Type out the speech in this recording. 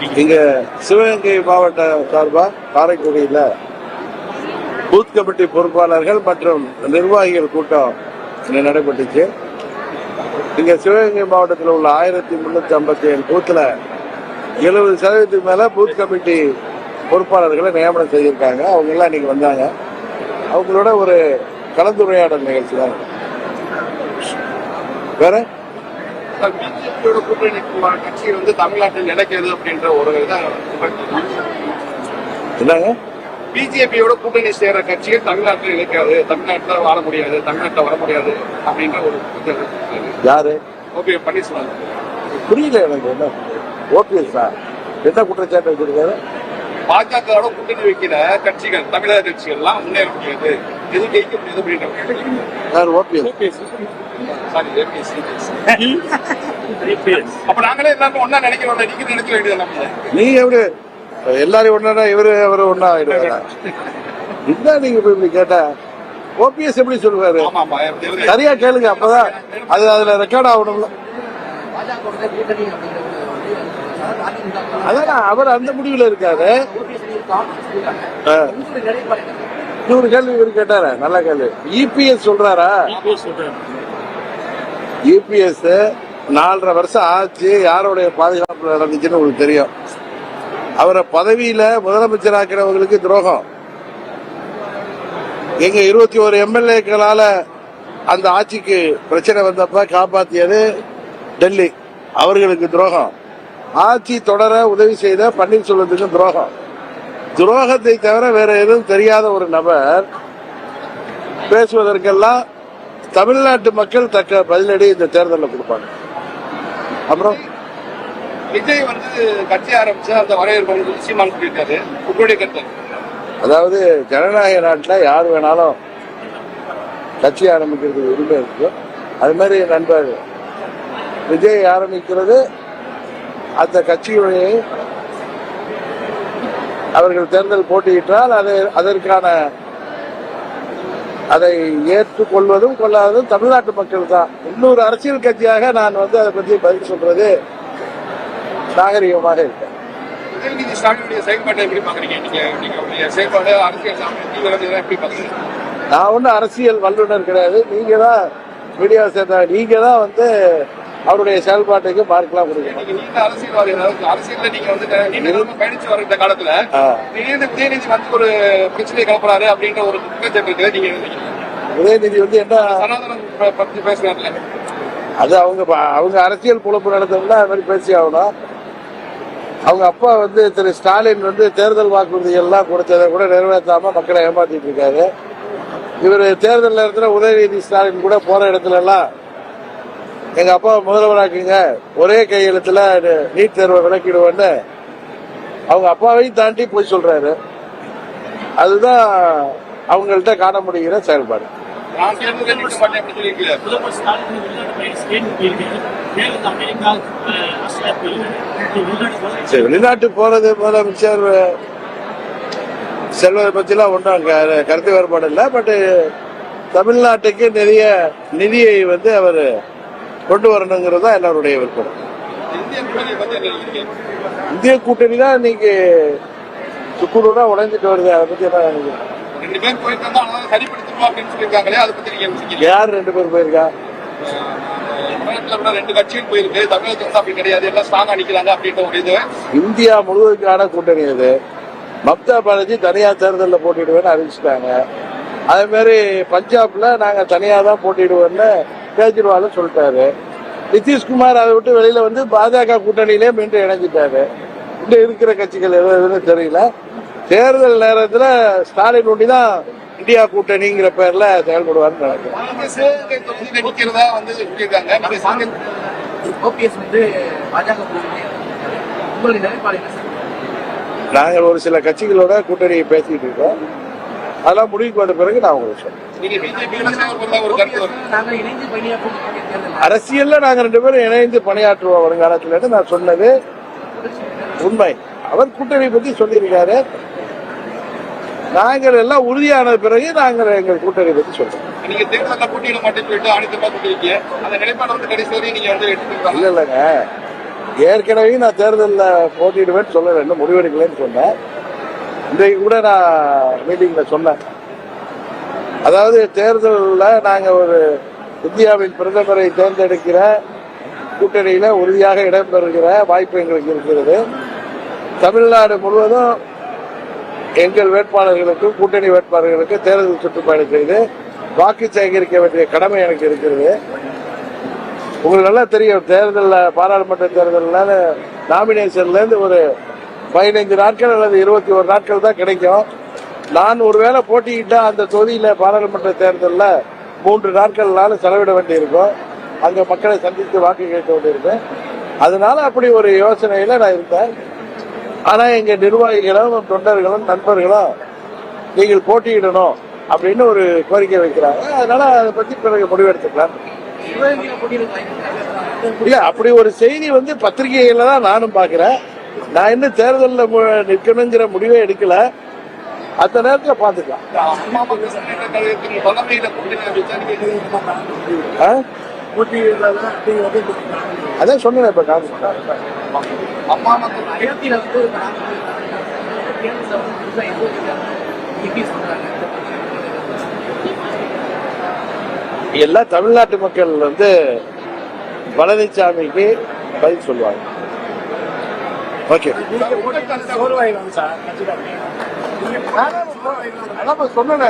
இங்க சிவகங்கை மாவட்ட சார்பா காரைக்குடியில பூத் கமிட்டி பொறுப்பாளர்கள் மற்றும் நிர்வாகிகள் கூட்டம் நடைபெற்றுச்சு. இங்க சிவகங்கை மாவட்டத்தில் உள்ள ஆயிரத்தி முன்னூத்தி ஐம்பத்தி ஏழு பூத்துல எழுபது சதவீதத்துக்கு மேல பூத் கமிட்டி பொறுப்பாளர்களை நியமனம் செய்திருக்காங்க. அவங்க எல்லாம் இன்னைக்கு வந்தாங்க. அவங்களோட ஒரு கலந்துரையாடல் நிகழ்ச்சி தான் வேற? பிஜேபியோட கூட்டணி கட்சி வந்து தமிழ்நாட்டில் நிலைக்கிறது அப்படின்ற ஒரு இதை என்னங்க? பிஜேபியோட கூட்டணி சேர கட்சியை தமிழ்நாட்டில் நிலைக்காது தமிழ்நாட்டில் வாழ முடியாது. தமிழ்நாட்டில் வர முடியாது அப்படின்ற ஒரு யாரு? ஓகே பன்னீர்செல்வம். புரியல எனக்கு என்ன? ஓபிஎஸ் தான் என்ன குற்றச்சாட்டு வச்சிருக்காரு? பாஜகவோட கூட்டணி வைக்கிற கட்சிகள் தமிழக கட்சிகள்லாம் முன்னேற முடியாது. எது ஜெயிக்க முடியாது அப்படின்ற ஓபிஎஸ். சாரி அப்ப நாங்களே எல்லாரும் ஒன்னா நினைக்கிறோம் நீங்க நினைக்க வேண்டியது நீங்க எப்படி? எல்லாரும் ஒன்னா இவரு அவரு ஒன்னா ஆயிடுவாரா? என்ன நீங்க இப்ப இப்படி கேட்டா ஓபிஎஸ் எப்படி சொல்லுவாரு? சரியா கேளுங்க அப்பதான் அது அதுல ரெக்கார்ட் ஆகணும்ல. அதான் அவர் அந்த முடிவுல இருக்காரு? இன்னொரு கேள்வி இவர் கேட்டாரா? நல்ல கேள்வி இபிஎஸ் சொல்றாரா. யூபிஎஸ் நாலரை வருஷம் ஆச்சு யாருடைய பாதுகாப்பு நடந்துச்சுன்னு உங்களுக்கு தெரியும். அவரை பதவியில முதலமைச்சர் ஆக்கிறவங்களுக்கு துரோகம். எங்க இருபத்தி ஒரு எம்எல்ஏக்களால அந்த ஆட்சிக்கு பிரச்சனை வந்தப்ப காப்பாத்தியது டெல்லி. அவர்களுக்கு துரோகம். ஆட்சி தொடர உதவி செய்த பன்னீர்செல்வத்துக்கு துரோகம். துரோகத்தை தவிர வேற எதுவும் தெரியாத ஒரு நபர் பேசுவதற்கெல்லாம் தமிழ்நாட்டு மக்கள் தக்க பதிலடி இந்த தேர்தலில் கொடுப்பாங்க. அப்புறம்? விஜய் வந்து கட்சி ஆரம்பிச்சு அந்த வரவேற்பு சீமான் உங்களுடைய கருத்து அதாவது ஜனநாயக நாட்டில் யார் வேணாலும் கட்சி ஆரம்பிக்கிறதுக்கு உரிமை இருக்கு. அது மாதிரி நண்பர் விஜய் ஆரம்பிக்கிறது அந்த கட்சியுடைய அவர்கள் தேர்தல் போட்டியிட்டால் அது அதற்கான அதை ஏற்றுக்கொள்வதும் கொள்ளாததும் தமிழ்நாட்டு மக்கள் தான் இன்னொரு அரசியல் கட்சியாக நான் வந்து அதை பற்றி பதில் சொல்றது நாகரிகமாக இருக்கேன். உதயநிதி ஸ்டாலினுடைய செயல்பாட்டை எப்படி பாக்குறீங்க நீங்க நீங்க உங்களுடைய செயல்பாடு அரசியல் சாமி தீவிரம் இதெல்லாம் எப்படி பாக்குறீங்க நான் ஒன்றும் அரசியல் வல்லுநர் கிடையாது. நீங்க தான் மீடியா சேர்ந்தா நீங்க தான் வந்து அவருடைய செயல்பாட்டுக்கு மார்க்லாம் கொடுக்கணும் அரசியல்ல நீங்க வந்து பயணிச்சு வர இந்த காலத்துல. திடீர்னு உதயநிதி வந்து ஒரு பிரச்சனை கிளப்புறாரு அப்படின்ற ஒரு குற்றச்சாட்டு நீங்க? உதயநிதி வந்து என்ன சனாதனம் பத்தி பேசுறாருல அது அவங்க அவங்க அரசியல் பொழப்பு நடத்தணும்னா அது மாதிரி பேசி ஆகணும் அவங்க அப்பா வந்து திரு ஸ்டாலின் வந்து தேர்தல் வாக்குறுதிகள் எல்லாம் கொடுத்ததை கூட நிறைவேற்றாம மக்களை ஏமாத்திட்டு இருக்காரு இவர் தேர்தல் நேரத்தில் உதயநிதி ஸ்டாலின் கூட போற இடத்துல எல்லாம் எங்க அப்பா முதல்வராக்குங்க ஒரே கையெழுத்துல நீட் தேர்வை விலக்கிடுவேன்னு அவங்க அப்பாவையும் தாண்டி போய் சொல்றாரு. அதுதான் அவங்கள்ட்ட காண முடிகிற செயல்பாடு. வெளிநாட்டு போறது முதலமைச்சர் செல்வதை பத்திலாம் ஒன்றும் க- கருத்து வேறுபாடு இல்லை பட் தமிழ்நாட்டுக்கு நிறைய நிதியை வந்து அவர் கொண்டு வரணுங்கிறது தான் எல்லாருடைய விருப்பம். இந்திய கூட்டணி தான் இன்னைக்கு சுக்குநூறா உடைஞ்சிட்டு வருது. அதை பத்தி என்ன நினைக்கிறேன் யார் ரெண்டு பேர் போயிருக்கா? இந்தியா முழுவதுக்கான கூட்டணி அது மம்தா பானர்ஜி தனியா தேர்தலில் போட்டிடுவேன்னு அறிவிச்சிட்டாங்க. அதே மாதிரி பஞ்சாப்ல நாங்க தனியா தான் போட்டிடுவோம்னு கேஜ்ரிவாலும் சொல்லிட்டாரு. நிதிஷ்குமார் அதை விட்டு வெளியில வந்து பாஜக கூட்டணியிலே மீண்டும் இணைஞ்சிட்டாரு. இன்னும் இருக்கிற கட்சிகள் எது எதுன்னு தெரியல. தேர்தல் நேரத்துல ஸ்டாலின் ஒண்டி தான் இந்தியா கூட்டணிங்கிற பேர்ல செயல்படுவார்னு நினைக்கிறேன். நாங்கள் ஒரு சில கட்சிகளோட கூட்டணி பேசிட்டு இருக்கோம். அதெல்லாம் முடிவுக்கு வந்த பிறகு நான் உங்களுக்கு சொல்றேன். தேர்தல் அரசியல்ல நாங்க ரெண்டு பேரும் இணைந்து பணியாற்றுவோம் வருங்காலத்துல நான் சொன்னது உண்மை. அவர் கூட்டணி பத்தி சொல்லியிருக்காரு. நாங்கள் எல்லாம் உறுதியான பிறகு நாங்கள் எங்கள் கூட்டணி பத்தி சொல்றோம். நீங்க தேர்தலில் போட்டியிட மாட்டேன்னு சொல்லிட்டு அந்த நிலைப்பாடு வந்து கடைசி வரையும் நீங்க வந்து எடுத்துருக்காங்க இல்ல இல்லைங்க. ஏற்கனவே நான் தேர்தலில் போட்டியிடுவேன்னு சொல்லல இன்னும் முடிவெடுக்கலைன்னு சொன்னேன். இன்றைக்கு கூட நான் மீட்டிங்கில் சொன்னேன். அதாவது தேர்தலில் நாங்கள் ஒரு இந்தியாவின் பிரதமரை தேர்ந்தெடுக்கிற கூட்டணியில் உறுதியாக இடம்பெறுகிற வாய்ப்பு எங்களுக்கு இருக்கிறது. தமிழ்நாடு முழுவதும் எங்கள் வேட்பாளர்களுக்கும் கூட்டணி வேட்பாளர்களுக்கும் தேர்தல் சுற்றுப்பயணம் செய்து வாக்கு சேகரிக்க வேண்டிய கடமை எனக்கு இருக்கிறது. உங்களுக்கு நல்லா தெரியும் தேர்தலில் பாராளுமன்ற தேர்தலில் நாமினேஷன்லேருந்து ஒரு பதினைந்து நாட்கள் அல்லது இருபத்தி ஒரு நாட்கள் தான் கிடைக்கும். நான் ஒருவேளை போட்டியிட்டா அந்த தொகுதியில பாராளுமன்ற தேர்தலில் மூன்று நாட்கள்னால செலவிட வேண்டியிருக்கும். அங்க மக்களை சந்தித்து வாக்கு கேட்க வேண்டியிருக்கும். அதனால அப்படி ஒரு யோசனையில நான் இருந்தேன். ஆனா எங்க நிர்வாகிகளும் தொண்டர்களும் நண்பர்களும் நீங்கள் போட்டியிடணும் அப்படின்னு ஒரு கோரிக்கை வைக்கிறாங்க. அதனால அதை பத்தி பிறகு முடிவெடுத்துக்கலாம். இல்ல அப்படி ஒரு செய்தி வந்து பத்திரிகைகள்ல தான் நானும் பாக்குறேன் நான் இன்னும் தேர்தலில் நிற்கணுங்கிற முடிவே எடுக்கல. அந்த நேரத்தில் பார்த்துக்கலாம். அம்மா அதான் சொன்னேன் இப்ப அம்மா வந்து எல்லா தமிழ்நாட்டு மக்கள் வந்து பழனிசாமிக்கு பதில் சொல்லுவாங்க. ஓகே. சோர்வாயிடும் சார் சொன்னேன்